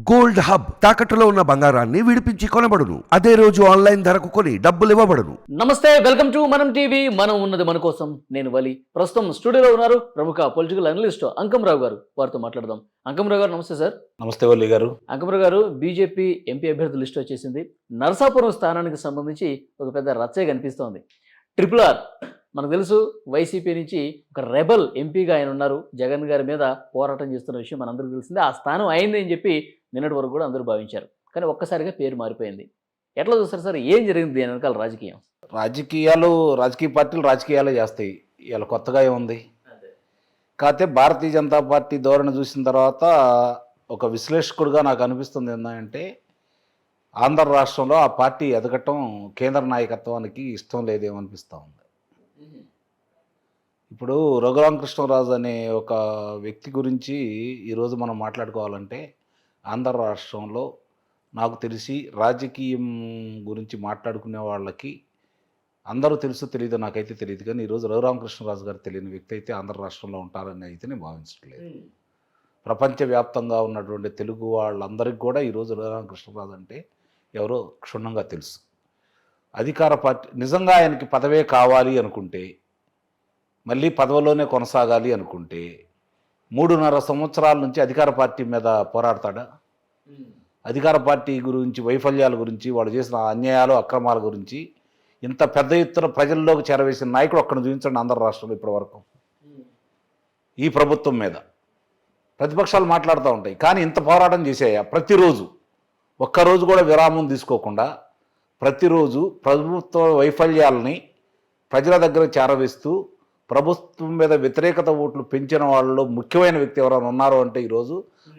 Gold hub తాకట్టులో ఉన్న బంగారాన్ని విడిపించి కొనబడును. అదే రోజు ఆన్లైన్ ధరకు కొని డబ్బులు ఇవ్వబడును. నమస్తే వెల్కమ్ టు మనం టీవీ. మనం ఉన్నది మన కోసం. నేను వలి. ప్రస్తుతం స్టూడియోలో ఉన్నారు ప్రముఖ పొలిటికల్ అనలిస్ట్ అంకంరావు గారు. వారితో మాట్లాడదాం. అంకంరావు గారు నమస్తే సార్. నమస్తే వల్లి గారు. అంకంరావు గారు బీజేపీ ఎంపీ అభ్యర్థి లిస్ట్ వచ్చేసింది. నరసాపురం స్థానానికి సంబంధించి ఒక పెద్ద రచ్చే కనిపిస్తోంది. ట్రిపుల్ ఆర్ మనకు తెలుసు వైసీపీ నుంచి ఒక రెబల్ ఎంపీగా ఆయన ఉన్నారు. జగన్ గారి మీద పోరాటం చేస్తున్న విషయం మనందరికీ తెలిసిందే. ఆ స్థానం అయింది అని చెప్పి నిన్నటి వరకు కూడా అందరూ భావించారు. కానీ ఒక్కసారిగా పేరు మారిపోయింది. ఎట్లా చూస్తారు సార్? ఏం జరిగింది దీని వెనకాల రాజకీయం? రాజకీయాలు రాజకీయ పార్టీలు రాజకీయాలే చేస్తాయి. ఇలా కొత్తగా ఏముంది? కాకపోతే భారతీయ జనతా పార్టీ ధోరణి చూసిన తర్వాత ఒక విశ్లేషకుడిగా నాకు అనిపిస్తుంది ఏంటంటే ఆంధ్ర రాష్ట్రంలో ఆ పార్టీ ఎదగటం కేంద్ర నాయకత్వానికి ఇష్టం లేదేమనిపిస్తూ ఉంది. ఇప్పుడు రఘురామకృష్ణరాజు అనే ఒక వ్యక్తి గురించి ఈరోజు మనం మాట్లాడుకోవాలంటే ఆంధ్ర రాష్ట్రంలో నాకు తెలిసి రాజకీయం గురించి మాట్లాడుకునే వాళ్ళకి అందరూ తెలుసు తెలియదు నాకైతే తెలియదు కానీ ఈరోజు రఘురామకృష్ణరాజు గారు తెలియని వ్యక్తి అయితే ఆంధ్ర రాష్ట్రంలో ఉంటారని అయితే నేను భావించట్లేదు. ప్రపంచవ్యాప్తంగా ఉన్నటువంటి తెలుగు వాళ్ళందరికీ కూడా ఈరోజు రఘురామకృష్ణరాజు అంటే ఎవరో క్షుణ్ణంగా తెలుసు. అధికార పార్టీ నిజంగా ఆయనకి పదవే కావాలి అనుకుంటే మళ్ళీ పదవిలోనే కొనసాగాలి అనుకుంటే మూడున్నర సంవత్సరాల నుంచి అధికార పార్టీ మీద పోరాడతాడా? అధికార పార్టీ గురించి వైఫల్యాల గురించి వాళ్ళు చేసిన అన్యాయాలు అక్రమాల గురించి ఇంత పెద్ద ఎత్తున ప్రజల్లోకి చేరవేసిన నాయకుడు ఒక్కడిని చూపించండి ఆంధ్ర రాష్ట్రంలో ఇప్పటివరకు. ఈ ప్రభుత్వం మీద. ప్రతిపక్షాలు మాట్లాడుతూ ఉంటాయి. కానీ ఇంత పోరాటం చేసాయా ప్రతిరోజు. ఒక్కరోజు కూడా విరామం తీసుకోకుండా ప్రతిరోజు ప్రభుత్వ వైఫల్యాలని ప్రజల దగ్గర చేరవేస్తూ ప్రభుత్వం మీద వ్యతిరేకత ఓట్లు పెంచిన వాళ్ళలో ముఖ్యమైన వ్యక్తి ఎవరైనా ఉన్నారు అంటే ఈరోజు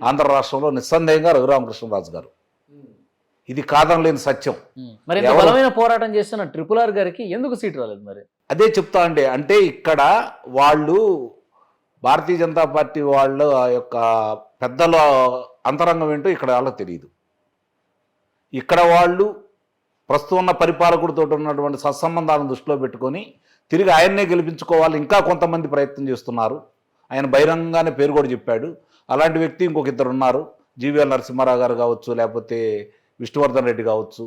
ఆంధ్ర రాష్ట్రంలో నిస్సందేహంగా రఘురామకృష్ణరాజు గారు. ఇది కాదనలేని సత్యం. మరి బలమైన పోరాటం చేస్తున్న ట్రిపుల్ ఆర్ గారికి ఎందుకు సీట్ రాలేదు మరి? అదే చెప్తా అండి. అంటే ఇక్కడ వాళ్ళు భారతీయ జనతా పార్టీ వాళ్ళు ఆ యొక్క పెద్దల అంతరంగం ఏంటో ఇక్కడ వాళ్ళకి తెలియదు ఇక్కడ వాళ్ళు ప్రస్తుతం ఉన్న పరిపాలకుడితో ఉన్నటువంటి సత్సంబంధాలను దృష్టిలో పెట్టుకొని తిరిగి ఆయన్నే గెలిపించుకోవాలి. ఇంకా కొంతమంది ప్రయత్నం చేస్తున్నారు. ఆయన బహిరంగంగానే పేరు కూడా చెప్పాడు. అలాంటి వ్యక్తి ఇంకొక ఇద్దరు ఉన్నారు. జీవీఎల్ నరసింహారావు గారు కావచ్చు లేకపోతే విష్ణువర్ధన్ రెడ్డి కావచ్చు.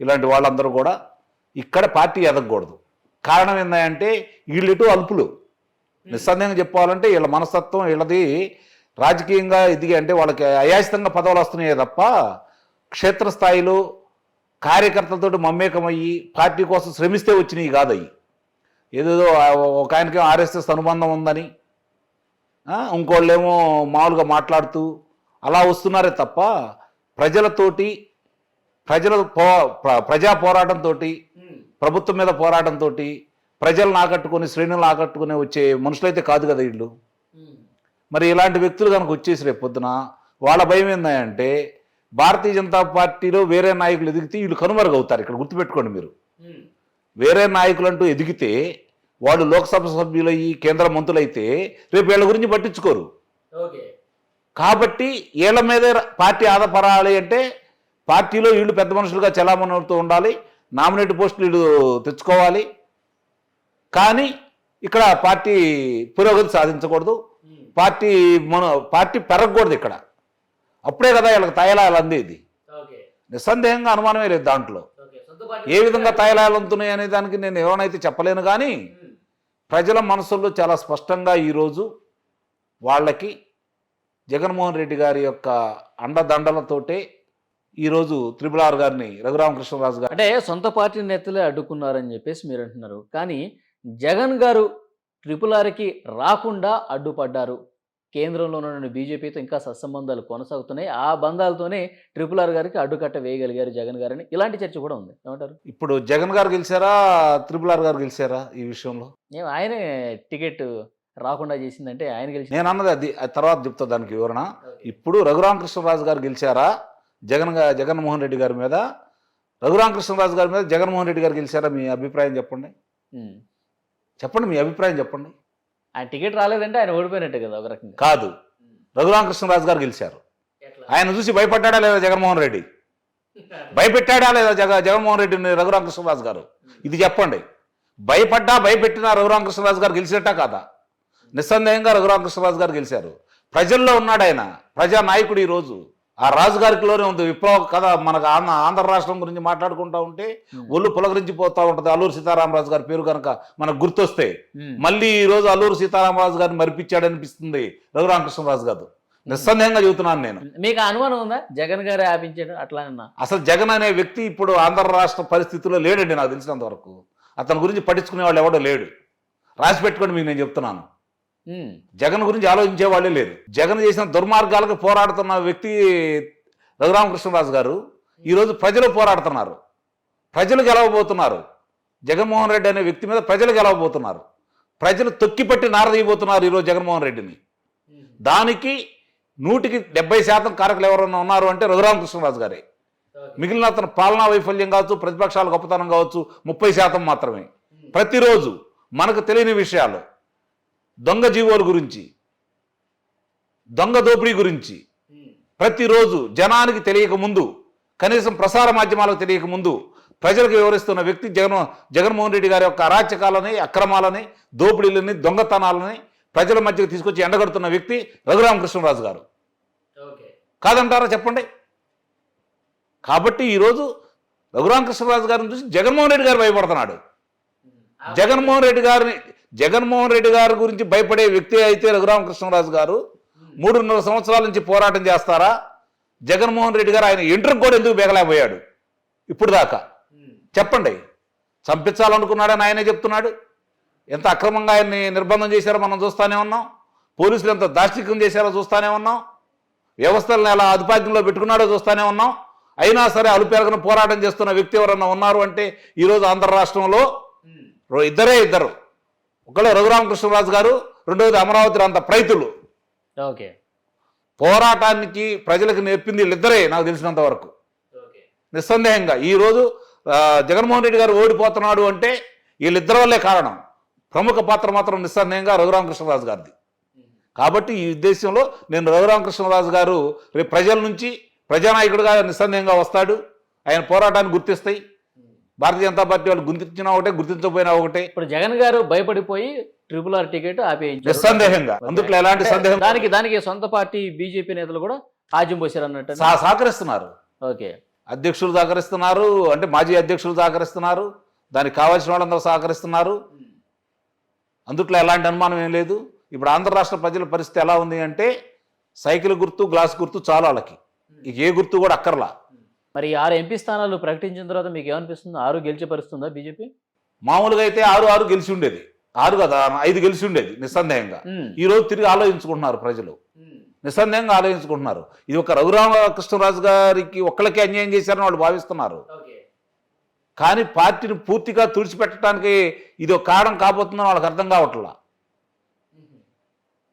ఇలాంటి వాళ్ళందరూ కూడా ఇక్కడ పార్టీ ఎదగకూడదు. కారణం ఏంటంటే వీళ్ళిటు అల్పులు. నిస్సందేహంగా చెప్పాలంటే వీళ్ళ మనస్తత్వం వీళ్ళది రాజకీయంగా ఎదిగి అంటే వాళ్ళకి అయాచితంగా పదవులు వస్తున్నాయే తప్ప క్షేత్రస్థాయిలో కార్యకర్తలతో మమేకమయ్యి పార్టీ కోసం శ్రమిస్తే వచ్చినవి కాదయ్యి. ఏదేదో ఒక ఆయనకేమో ఆర్ఎస్ఎస్ అనుబంధం ఉందని ఇంకోళ్ళేమో మామూలుగా మాట్లాడుతూ అలా వస్తున్నారే తప్ప ప్రజలతోటి ప్రజల పో ప్ర- ప్రజా పోరాటంతో ప్రభుత్వం మీద పోరాటంతో ప్రజలను ఆకట్టుకొని శ్రేణులను ఆకట్టుకుని వచ్చే మనుషులైతే కాదు కదా వీళ్ళు. మరి ఇలాంటి వ్యక్తులు కనుక వచ్చేసి రేపు పొద్దున వాళ్ళ భయం ఏంటంటే భారతీయ జనతా పార్టీలో వేరే నాయకులు ఎదిగితే వీళ్ళు కనుమరుగవుతారు. ఇక్కడ గుర్తుపెట్టుకోండి మీరు. వేరే నాయకులు అంటూ ఎదిగితే వాళ్ళు లోక్సభ సభ్యులయ్యి కేంద్ర మంత్రులైతే రేపు వీళ్ళ గురించి పట్టించుకోరు. కాబట్టి వీళ్ళ మీదే పార్టీ ఆధారపడాలి అంటే పార్టీలో వీళ్ళు పెద్ద మనుషులుగా చలామణి అవుతూ ఉండాలి నామినేట్ పోస్టులు వీళ్ళు తెచ్చుకోవాలి. కానీ ఇక్కడ పార్టీ పురోగతి సాధించకూడదు. పార్టీ మన పార్టీ పెరగకూడదు ఇక్కడ. అప్పుడే కదా వీళ్ళకి తయలాలు అందేది. నిస్సందేహంగా అనుమానమే లేదు దాంట్లో. ఏ విధంగా తైలాలు అందుతున్నాయి అనే దానికి నేను ఎవరైతే చెప్పలేను కానీ ప్రజల మనసుల్లో చాలా స్పష్టంగా ఈరోజు వాళ్ళకి జగన్మోహన్ రెడ్డి గారి యొక్క అండదండలతోటే ఈరోజు త్రిపుల్ ఆర్ గారిని రఘురామకృష్ణరాజు గారు అంటే సొంత పార్టీ నేతలే అడ్డుకున్నారని చెప్పేసి మీరు అంటున్నారు. కానీ జగన్ గారు ట్రిపుల్ ఆర్కి రాకుండా అడ్డుపడ్డారు. కేంద్రంలో ఉన్న బీజేపీతో ఇంకా సత్సంబంధాలు కొనసాగుతున్నాయి. ఆ బంధాలతోనే ట్రిపుల్ ఆర్ గారికి అడ్డుకట్ట వేయగలిగారు జగన్ గారని. ఇలాంటి చర్చ కూడా ఉంది. ఏమంటారు? ఇప్పుడు జగన్ గారు గెలిచారా త్రిపుల్ ఆర్ గారు గెలిచారా ఈ విషయంలో? ఏం ఆయనే టికెట్ రాకుండా చేసిందంటే ఆయన గెలిచి నేను అన్నది అది. తర్వాత చెప్తా దానికి వివరణ. ఇప్పుడు రఘురామకృష్ణరాజు గారు గెలిచారా జగన్ జగన్మోహన్ రెడ్డి గారి మీద? రఘురామకృష్ణరాజు గారి మీద జగన్మోహన్ రెడ్డి గారు గెలిచారా మీ అభిప్రాయం చెప్పండి. చెప్పండి మీ అభిప్రాయం చెప్పండి. ఆయన టికెట్ రాలేదంటే ఆయన ఓడిపోయినట్టే కదా ఒక రకంగా. కాదు. రఘురామకృష్ణరాజు గారు గెలిచారు. ఆయన చూసి భయపడ్డా లేదా జగన్మోహన్ రెడ్డి? భయపెట్టాడా లేదా జగ జగన్మోహన్ రెడ్డిని రఘురామకృష్ణరాజు గారు? ఇది చెప్పండి. భయపడ్డా భయపెట్టిన రఘురామకృష్ణరాజు గారు గెలిచినట్టా కాదా? నిస్సందేహంగా రఘురామకృష్ణరాజు గారు గెలిచారు. ప్రజల్లో ఉన్నాడు ఆయన. ప్రజా నాయకుడు ఈరోజు. ఆ రాజుగారికిలోనే ఉంది. విప్లవ కథ మనకు ఆంధ్ర ఆంధ్ర రాష్ట్రం గురించి మాట్లాడుకుంటా ఉంటే ఒళ్ళు పులకరించిపోతా ఉంటుంది. అల్లూరు సీతారామరాజు గారి పేరు కనుక మనకు గుర్తొస్తే. మళ్ళీ ఈ రోజు అల్లూరు సీతారామరాజు గారిని మరిపించాడు అనిపిస్తుంది రఘురామకృష్ణరాజు గారు. నిస్సందేహంగా చెబుతున్నాను నేను. మీకు అనుమానం ఉందా? జగన్ గారే ఆపించాడు అట్లా అన్నా? అసలు జగన్ అనే వ్యక్తి ఇప్పుడు ఆంధ్ర రాష్ట్ర పరిస్థితుల్లో లేడండి నాకు తెలిసినంత వరకు అతని గురించి పట్టించుకునే వాళ్ళు ఎవడో లేడు. రాసి పెట్టుకోండి మీకు నేను చెప్తున్నాను. జగన్ గురించి ఆలోచించే వాళ్ళే లేరు జగన్ చేసిన దుర్మార్గాలకు పోరాడుతున్న వ్యక్తి రఘురామకృష్ణరాజు గారు ఈరోజు ప్రజలు పోరాడుతున్నారు. ప్రజలు గెలవబోతున్నారు. జగన్మోహన్ రెడ్డి అనే వ్యక్తి మీద ప్రజలు గెలవబోతున్నారు. ప్రజలు తొక్కిపట్టి నారదీయబోతున్నారు ఈరోజు జగన్మోహన్ రెడ్డిని. దానికి నూటికి డెబ్బై శాతం కారకులు ఎవరైనా ఉన్నారు అంటే రఘురామకృష్ణరాజు గారే. మిగిలిన అతను పాలనా వైఫల్యం కావచ్చు ప్రతిపక్షాల గొప్పతనం కావచ్చు ముప్పై శాతం మాత్రమే. ప్రతిరోజు మనకు తెలియని విషయాలు. దొంగ జీవోల గురించి దొంగ దోపిడీ గురించి ప్రతిరోజు జనానికి తెలియక ముందు కనీసం ప్రసార మాధ్యమాలకు తెలియక ముందు ప్రజలకు వివరిస్తున్న వ్యక్తి జగన్ జగన్మోహన్ రెడ్డి గారి యొక్క అరాచకాలని అక్రమాలని దోపిడీలని దొంగతనాలని ప్రజల మధ్యకి తీసుకొచ్చి ఎండగడుతున్న వ్యక్తి రఘురామకృష్ణరాజు గారు. కాదంటారా చెప్పండి? కాబట్టి ఈరోజు రఘురామకృష్ణరాజు గారిని చూసి జగన్మోహన్ రెడ్డి గారు భయపడుతున్నాడు. జగన్మోహన్ రెడ్డి గారిని జగన్మోహన్ రెడ్డి గారి గురించి భయపడే వ్యక్తి అయితే రఘురామకృష్ణరాజు గారు. మూడున్నర సంవత్సరాల నుంచి పోరాటం చేస్తారా? జగన్మోహన్ రెడ్డి గారు ఆయన ఇంటర్కి కూడా ఎందుకు బేగలేకపోయాడు? ఇప్పుడు దాకా. చెప్పండి. చంపించాలనుకున్నాడని ఆయనే చెప్తున్నాడు. ఎంత అక్రమంగా ఆయన్ని నిర్బంధం చేశారో మనం చూస్తానే ఉన్నాం. పోలీసులు ఎంత దాష్టికం చేశారో చూస్తానే ఉన్నాం. వ్యవస్థలను ఎలా అదుపాజ్యంలో పెట్టుకున్నాడో చూస్తానే ఉన్నాం. అయినా సరే అలుపెరగని పోరాటం చేస్తున్న వ్యక్తి ఎవరన్నా ఉన్నారు అంటే ఈరోజు ఆంధ్ర రాష్ట్రంలో ఇద్దరే ఇద్దరు. ఒకళ్ళు రఘురామకృష్ణరాజు గారు రెండవది అమరావతి అంత రైతులు ఓకే. పోరాటానికి ప్రజలకు నేర్పింది వీళ్ళిద్దరే నాకు తెలిసినంత వరకు. నిస్సందేహంగా. ఈరోజు జగన్మోహన్ రెడ్డి గారు ఓడిపోతున్నాడు అంటే వీళ్ళిద్దరి వల్లే కారణం. ప్రముఖ పాత్ర మాత్రం నిస్సందేహంగా రఘురామకృష్ణరాజు గారిది. కాబట్టి ఈ ఉద్దేశంలో నేను రఘురామకృష్ణరాజు గారు రేపు ప్రజల నుంచి ప్రజానాయకుడిగా నిస్సందేహంగా వస్తాడు. ఆయన పోరాటాన్ని గుర్తిస్తాయి. భారతీయ జనతా పార్టీ వాళ్ళు గుర్తించినా ఒకటే గుర్తించకపోయినా ఒకటే. ఇప్పుడు జగన్ గారు భయపడిపోయి ట్రిపుల్ ఆర్ టికెట్ ఆపేయించారు. నిస్సందేహంగా. అందుట్లో ఎలాంటి సందేహం దానికి దానికి సొంత పార్టీ బీజేపీ నేతలు కూడా ఆజ్యం పోసారు అన్నట్టు సహ- సహకరిస్తున్నారు. ఓకే. అధ్యక్షులు సహకరిస్తున్నారు అంటే మాజీ అధ్యక్షులు సహకరిస్తున్నారు దానికి కావాల్సిన వాళ్ళందరూ సహకరిస్తున్నారు. అందుట్లో ఎలాంటి అనుమానం ఏం లేదు. ఇప్పుడు ఆంధ్ర రాష్ట్ర ప్రజల పరిస్థితి ఎలా ఉంది అంటే సైకిల్ గుర్తు గ్లాస్ గుర్తు చాలు వాళ్ళకి. ఏ గుర్తు కూడా అక్కర్లా. మరి ఆరు ఎంపీ స్థానాలు ప్రకటించిన తర్వాత మీకు ఏమనిపిస్తుంది? ఆరు గెలిచే పరిస్తుందా బీజేపీ? మామూలుగా అయితే ఆరు ఆరు గెలిచి ఉండేది. ఆరు కదా ఐదు గెలిచి ఉండేది నిస్సందేహంగా. ఈ రోజు తిరిగి ఆలోచించుకుంటున్నారు ప్రజలు. నిస్సందేహంగా ఆలోచించుకుంటున్నారు. ఇది ఒక రఘురామకృష్ణరాజు గారికి ఒక్కళ్ళకే అన్యాయం చేశారని వాళ్ళు భావిస్తున్నారు. కానీ పార్టీని పూర్తిగా తుడిచిపెట్టడానికి ఇది ఒక కారణం కాబోతుందని వాళ్ళకి అర్థం కావట్లా.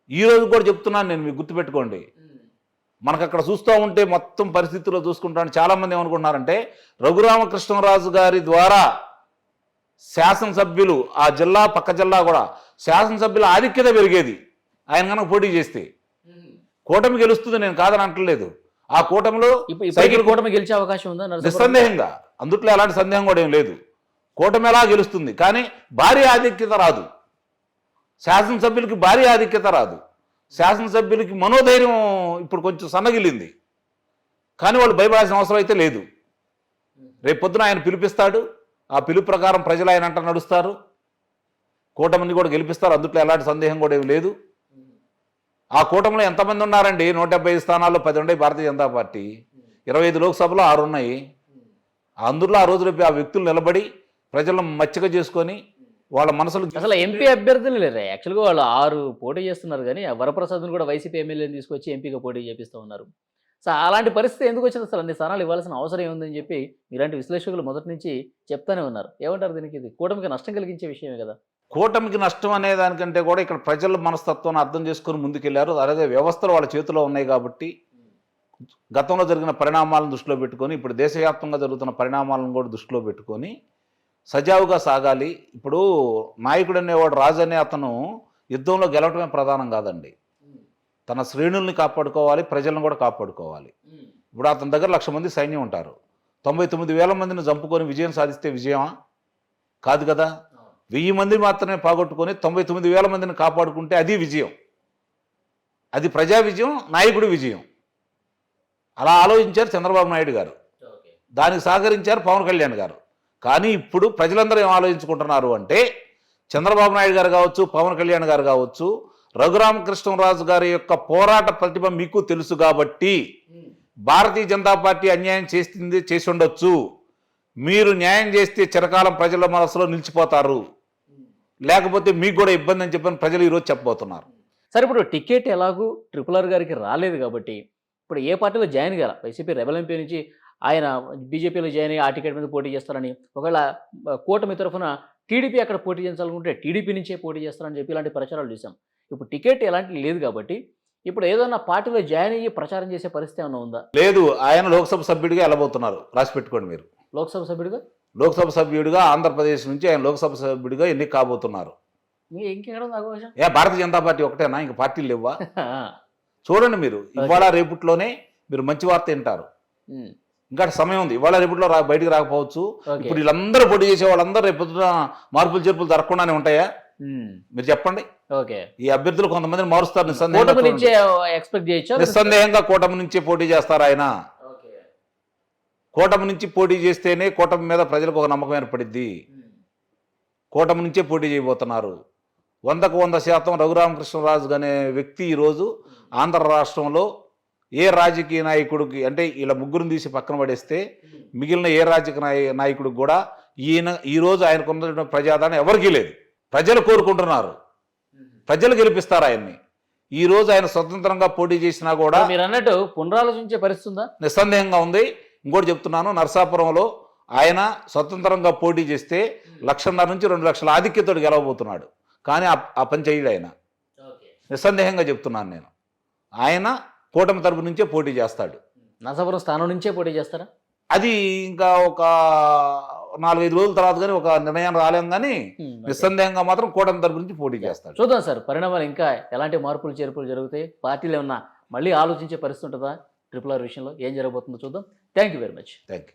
ఈ రోజు కూడా చెప్తున్నాను నేను మీకు గుర్తుపెట్టుకోండి. మనకు అక్కడ చూస్తూ ఉంటే మొత్తం పరిస్థితుల్లో చూసుకుంటాను చాలా మంది ఏమనుకుంటున్నారంటే రఘురామకృష్ణరాజు గారి ద్వారా శాసనసభ్యులు ఆ జిల్లా పక్క జిల్లా కూడా శాసనసభ్యుల ఆధిక్యత పెరిగేది. ఆయన కనుక పోటీ చేస్తే కూటమి గెలుస్తుంది నేను కాదని అంటలేదు. ఆ కూటమిలో సైకిల్ కూటమి గెలిచే అవకాశం ఉందా? నిస్సందేహంగా. అందుట్లో ఎలాంటి సందేహం కూడా ఏం లేదు. కూటమి ఎలా గెలుస్తుంది? కానీ భారీ ఆధిక్యత రాదు. శాసనసభ్యులకి భారీ ఆధిక్యత రాదు. శాసనసభ్యులకి మనోధైర్యం ఇప్పుడు కొంచెం సన్నగిల్లింది కానీ వాళ్ళు భయపడాల్సిన అవసరం అయితే లేదు. రేపు పొద్దున ఆయన పిలిపిస్తాడు. ఆ పిలుపు ప్రకారం ప్రజలు ఆయన అంట నడుస్తారు. కూటమిని కూడా గెలిపిస్తారు. అందుట్లో ఎలాంటి సందేహం కూడా ఏమి లేదు. ఆ కూటమిలో ఎంతమంది ఉన్నారండి? నూట డెబ్బై ఐదు స్థానాల్లో పది ఉన్నాయి భారతీయ జనతా పార్టీ. ఇరవై ఐదు లోక్సభలో ఆరు ఉన్నాయి. అందులో ఆ రోజు రేపు ఆ వ్యక్తులు నిలబడి ప్రజలను మచ్చిక చేసుకొని వాళ్ళ మనసులు అసలు ఎంపీ అభ్యర్థులు లేరు. యాక్చువల్గా వాళ్ళు ఆరు పోటీ చేస్తున్నారు కానీ వరప్రసాద్ని కూడా వైసీపీ ఎమ్మెల్యేని తీసుకొచ్చి ఎంపీగా పోటీ చేపిస్తూ ఉన్నారు. సో అలాంటి పరిస్థితి ఎందుకు వచ్చింది అసలు? అన్ని స్థానాలు ఇవ్వాల్సిన అవసరం ఏముందని చెప్పి ఇలాంటి విశ్లేషకులు మొదటి నుంచి చెప్తానే ఉన్నారు. ఏమంటారు దీనికి? ఇది కూటమికి నష్టం కలిగించే విషయమే కదా. కూటమికి నష్టం అనే దానికంటే కూడా ఇక్కడ ప్రజల మనస్తత్వాన్ని అర్థం చేసుకొని ముందుకెళ్ళారు. అలాగే వ్యవస్థలు వాళ్ళ చేతిలో ఉన్నాయి కాబట్టి గతంలో జరిగిన పరిణామాలను దృష్టిలో పెట్టుకొని ఇప్పుడు దేశవ్యాప్తంగా జరుగుతున్న పరిణామాలను కూడా దృష్టిలో పెట్టుకొని సజావుగా సాగాలి. ఇప్పుడు నాయకుడు అనేవాడు రాజు అనే అతను యుద్ధంలో గెలవటమే ప్రధానం కాదండి. తన శ్రేణుల్ని కాపాడుకోవాలి ప్రజలను కూడా కాపాడుకోవాలి. ఇప్పుడు అతని దగ్గర లక్ష మంది సైన్యం ఉంటారు. తొంభై తొమ్మిది వేల మందిని చంపుకొని విజయం సాధిస్తే విజయమా? కాదు కదా. వెయ్యి మంది మాత్రమే పోగొట్టుకొని తొంభై తొమ్మిది వేల మందిని కాపాడుకుంటే అది విజయం. అది ప్రజా విజయం నాయకుడి విజయం. అలా ఆలోచించారు చంద్రబాబు నాయుడు గారు. దానికి సహకరించారు పవన్ కళ్యాణ్ గారు. కానీ ఇప్పుడు ప్రజలందరూ ఏం ఆలోచించుకుంటున్నారు అంటే చంద్రబాబు నాయుడు గారు కావచ్చు పవన్ కళ్యాణ్ గారు కావచ్చు రఘురామకృష్ణరాజు గారి యొక్క పోరాట ప్రతిభ మీకు తెలుసు కాబట్టి భారతీయ జనతా పార్టీ అన్యాయం చేసింది చేసి ఉండొచ్చు మీరు న్యాయం చేస్తే చిరకాలం ప్రజల మనసులో నిలిచిపోతారు. లేకపోతే మీకు కూడా ఇబ్బంది అని చెప్పని ప్రజలు ఈరోజు చెప్పబోతున్నారు. సరే ఇప్పుడు టికెట్ ఎలాగూ ట్రిపుల్ ఆర్ గారికి రాలేదు కాబట్టి ఇప్పుడు ఏ పార్టీలో జాయిన్ కాల? వైసీపీ రెబల్ ఎంపీ నుంచి ఆయన బీజేపీలో జాయిన్ అయ్యి ఆ టికెట్ మీద పోటీ చేస్తారని ఒకవేళ కూటమి తరఫున టీడీపీ అక్కడ పోటీ చేయాలనుకుంటే టీడీపీ నుంచే పోటీ చేస్తారని చెప్పి ఇలాంటి ప్రచారాలు చూసాం ఇప్పుడు టికెట్ ఎలాంటి లేదు కాబట్టి ఇప్పుడు ఏదైనా పార్టీలో జాయిన్ అయ్యి ప్రచారం చేసే పరిస్థితి ఏమైనా ఉందా? లేదు. ఆయన లోక్సభ సభ్యుడిగా వెళ్ళబోతున్నారు. రాసి పెట్టుకోండి మీరు. లోక్సభ సభ్యుడిగా? లోక్సభ సభ్యుడిగా ఆంధ్రప్రదేశ్ నుంచి ఆయన లోక్సభ సభ్యుడిగా ఎన్నిక కాబోతున్నారు. ఇంకెక్కడ అవకాశం ఏ భారతీయ జనతా పార్టీ ఒకటేనా? ఇంక పార్టీలు లేవా చూడండి మీరు. ఇవాళ రేపట్లోనే మీరు మంచి వార్త వింటారు. ఇంకా సమయం ఉంది. ఇవాళ రేపట్లో రా బయటికి రాకపోవచ్చు. ఇప్పుడు వీళ్ళందరూ పోటీ చేసే వాళ్ళందరూ రేపు మార్పులు చేర్పులు జరగకుండానే ఉంటాయా? మీరు చెప్పండి. ఓకే. ఈ అభ్యర్థులు కొంతమందిని మారుస్తారు కూటమి నిస్సందేహంగా కూటమి నుంచే పోటీ చేస్తారు ఆయన? కూటమి నుంచి పోటీ చేస్తేనే కూటమి మీద ప్రజలకు ఒక నమ్మకం ఏర్పడిద్ది. కూటమి నుంచే పోటీ చేయబోతున్నారు. వందకు వంద శాతం రఘురామకృష్ణరాజు అనే వ్యక్తి ఈరోజు ఆంధ్ర రాష్ట్రంలో ఏ రాజకీయ నాయకుడికి అంటే ఇలా ముగ్గురిని తీసి పక్కన పడేస్తే మిగిలిన ఏ రాజకీయ నాయ- నాయకుడికి కూడా ఈయన ఈరోజు ఆయనకున్న ప్రజాదరణ ఎవరికీ లేదు. ప్రజలు కోరుకుంటున్నారు. ప్రజలు గెలిపిస్తారు ఆయన్ని. ఈ రోజు ఆయన స్వతంత్రంగా పోటీ చేసినా కూడా మీరు అన్నట్టు పునరాలోచించే పరిస్థితి ఉందా? నిస్సందేహంగా ఉంది. ఇంకోటి చెప్తున్నాను నరసాపురంలో ఆయన స్వతంత్రంగా పోటీ చేస్తే లక్షన్నర నుంచి రెండు లక్షల ఆధిక్యతోడు గెలవబోతున్నాడు. కానీ ఆ పని చేయడు ఆయన. నిస్సందేహంగా చెప్తున్నాను నేను. ఆయన కూటమి తరపు నుంచే పోటీ చేస్తాడు. నరసాపురం స్థానం నుంచే పోటీ చేస్తారా? అది ఇంకా ఒక నాలుగైదు రోజుల తర్వాత కానీ ఒక నిర్ణయం రాలేం కానీ ఓకే. నిస్సందేహంగా మాత్రం కూటమి తరపు నుంచి పోటీ చేస్తాడు. చూద్దాం సార్ పరిణామాలు ఇంకా ఎలాంటి మార్పులు చేర్పులు జరుగుతాయి? పార్టీలు ఏమన్నా మళ్ళీ ఆలోచించే పరిస్థితి ఉంటుందా? ట్రిపుల్ ఆర్ విషయంలో ఏం జరగబోతుందో చూద్దాం. Thank you very much thank you